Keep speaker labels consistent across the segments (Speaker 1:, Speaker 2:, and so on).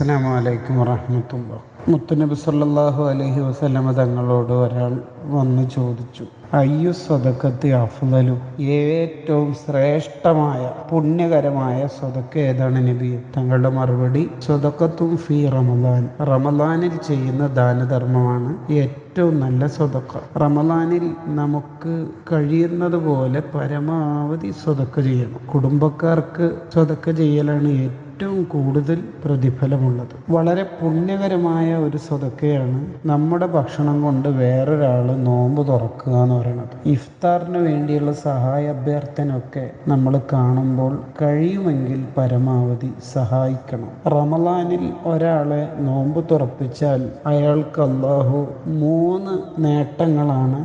Speaker 1: അസ്സാം വലൈക്കും വറഹമത്തുള്ള. മുത്തുനബി സല്ലാഹു അലഹി വസല്ലമ തങ്ങളോട് ഒരാൾ വന്ന് ചോദിച്ചു അയ്യു സ്വതക്കത്തി അഫ്ലലു ഏറ്റവും ശ്രേഷ്ഠമായ പുണ്യകരമായ സ്വതക്ക ഏതാണ് നബി? തങ്ങളുടെ മറുപടി സ്വതക്കത്തും ഫി റമദാൻ. റമദാനിൽ ചെയ്യുന്ന ദാനധർമ്മമാണ് ഏറ്റവും നല്ല സ്വതക്ക റമദാനിൽ നമുക്ക് കഴിയുന്നത് പോലെ പരമാവധി സ്വതക്ക ചെയ്യണം. കുടുംബക്കാർക്ക് സ്വതക്ക ചെയ്യലാണ് ഏറ്റവും ഏറ്റവും കൂടുതൽ പ്രതിഫലമുള്ളത്. വളരെ പുണ്യകരമായ ഒരു സ്വതക്കയാണ് നമ്മുടെ ഭക്ഷണം കൊണ്ട് വേറൊരാൾ നോമ്പ് തുറക്കുക എന്ന് പറയുന്നത്. ഇഫ്താറിന് വേണ്ടിയുള്ള സഹായ അഭ്യർത്ഥനയൊക്കെ നമ്മൾ കാണുമ്പോൾ കഴിയുമെങ്കിൽ പരമാവധി സഹായിക്കണം. റമലാനിൽ ഒരാളെ നോമ്പ് തുറപ്പിച്ചാൽ അയാൾക്ക് അള്ളാഹു മൂന്ന് നേട്ടങ്ങളാണ്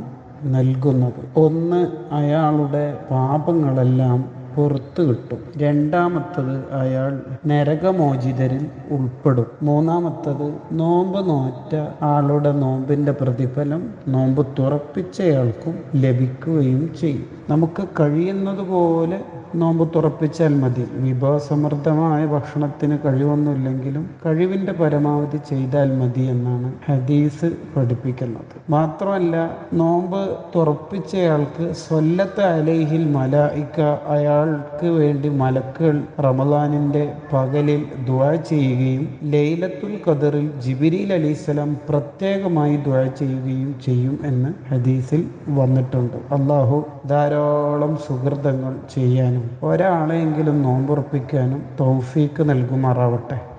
Speaker 1: നൽകുന്നത്. ഒന്ന് അയാളുടെ പാപങ്ങളെല്ലാം പുറത്തു കിട്ടും. രണ്ടാമത്തത് അയാൾ നരകമോചിതരിൽ ഉൾപ്പെടും. മൂന്നാമത്തത് നോമ്പ് നോറ്റ ആളുടെ നോമ്പിന്റെ പ്രതിഫലം നോമ്പ് തുറപ്പിച്ചയാൾക്കും ലഭിക്കുകയും ചെയ്യും. നമുക്ക് കഴിയുന്നത് പോലെ നോമ്പ് തുറപ്പിച്ചാൽ മതി. വിഭവസമൃദ്ധമായ ഭക്ഷണത്തിന് കഴിവൊന്നുമില്ലെങ്കിലും കഴിവിന്റെ പരമാവധി ചെയ്താൽ മതി എന്നാണ് ഹദീസ് പഠിപ്പിക്കുന്നത്. മാത്രമല്ല നോമ്പ് തുറപ്പിച്ചയാൾക്ക് സ്വല്ലത്ത് അലൈഹിൽ മലായിക്ക അയാൾക്ക് വേണ്ടി മലക്കുകൾ റമദാനിന്റെ പകലിൽ ദുആ ചെയ്യുകയും ലൈലത്തുൽ ഖദറിൽ ജിബിരിൽ അലൈഹിസ്സലാം പ്രത്യേകമായി ദുആ ചെയ്യുകയും ചെയ്യും എന്ന് ഹദീസിൽ വന്നിട്ടുണ്ട്. അള്ളാഹു ധാരാളം സുഹൃതങ്ങൾ ചെയ്യാനും ഒരാളെങ്കിലും നോമ്പുറപ്പിക്കാനും തൗഫീക്ക് നൽകുമാറാവട്ടെ.